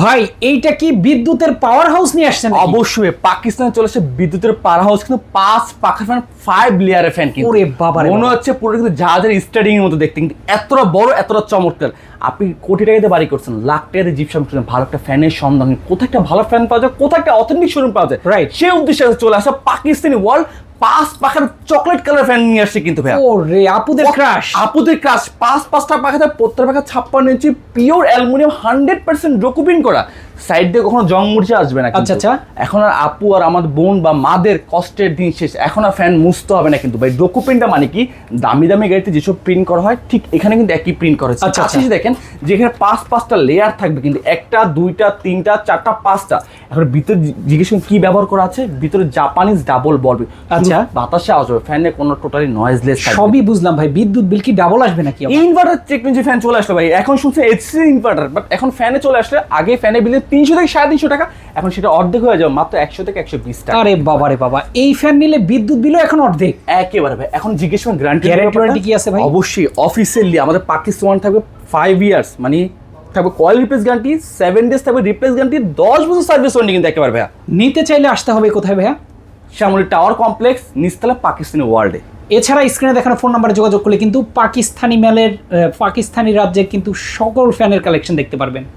ভাই এইটা কি বিদ্যুতের পাওয়ার হাউস নিয়ে আসছেন অবশ্যই পাকিস্তানে চলে এসেছে বিদ্যুতের পার হাউস কিন্তু পাঁচ পাখা ফ্যান ফাইভ লেয়ারের ফ্যান কিন্তু। ওরে বাবা মনে হচ্ছে পুরো কিন্তু জাহাজের স্টাডিং এর মতো দেখতে কিন্তু এতটা বড় এতটা চমৎকার। আপনি কোটি টাকাতে বাড়ি করছেন লাখ টাকাতে জিপসাম করছেন ভালো একটা ফ্যানের সন্ধান। কোথায় একটা ভালো ফ্যান পাওয়া যায় কোথায় একটা অথেন্টিক শোরুম পাওয়া যায়। রাইট সেই উদ্দেশ্যে চলে আসা পাকিস্তানি ওয়ার্ল্ড পাঁচ পাখার চকলেট কালার ফ্যান নিয়ে আসছে কিন্তু ভাইয়া। ও রে আপুদের ক্রাশ আপুদের ক্রাশ পাঁচ পাঁচটা পাখাতে প্রত্যেক পাখা ছাপ্পান্ন inch pure aluminium hundred percent ডকুপিন করা। সাইড দিয়ে কখনো জং মুড়ছে আসবে না আচ্ছা, আচ্ছা। এখন আর আপু আর আমার বোন বা মাদের কষ্টের দিন শেষ। এখন আর ফ্যান মুছতে হবে না কিন্তু। ভাই ডকুপিনটা মানে কি? দামি দামি গাড়িতে যেসব প্রিন্ট করা হয় ঠিক এখানে কিন্তু একই প্রিন্ট করা হচ্ছে আচ্ছা, আচ্ছা। দেখেন যেখানে পাঁচ পাঁচটা লেয়ার থাকবে কিন্তু। একটা দুইটা তিনটা চারটা পাঁচটা। এখন ভিতরে জিজ্ঞেস কি ব্যবহার করা আছে? ভিতরে জাপানিজ ডাবল বলবে আচ্ছা। বাতাসে আওয়াজ হবে। ফ্যানে কোনো টোটালি নয়েজলেস সবই বুঝলাম ভাই। বিদ্যুৎ বিল কি ডাবল আসবে নাকি? ইনভার্টার টেকনোলজি ফ্যান চলে আসলো ভাই। এখন শুনছে এইচসি ইনভার্টার বাট এখন ফ্যানে চলে আসলে আগে ফ্যানে বিলে তিনশো থেকে সাড়ে তিনশো টাকা। এখন সেটা অর্ধেক হয়ে যাবে মাত্র একশো থেকে একশো বিশ টাকা। আরে বাবা রে বাবা এই ফ্যান নিলে বিদ্যুৎ বিলও এখন অর্ধেক। একেবারে ভাই এখন জিজ্ঞেস করুন গ্যারান্টি কি আছে ভাই? অবশ্যই অফিসিয়ালি আমাদের পাকিস্তান থাকবে ফাইভ ইয়ার্স মানে থাকবে coil replace guarantee seven days থাকবে রিপ্লেস গ্যারান্টি দশ বছর সার্ভিস ওয়ারেন্টি কিন্তু একেবারে ভাইয়া। নিতে চাইলে আসতে হবে কোথায় ভাইয়া? শ্যামলী টাওয়ার কমপ্লেক্স নিচতলা পাকিস্তানি ওয়ার্ল্ডে এছাড়া স্ক্রিনে দেখানো ফোন নাম্বারে যোগাযোগ করলে কিন্তু পাকিস্তানি মেলের পাকিস্তানি রাজ্যের কিন্তু সকল ফ্যানের কালেকশন দেখতে পারবেন।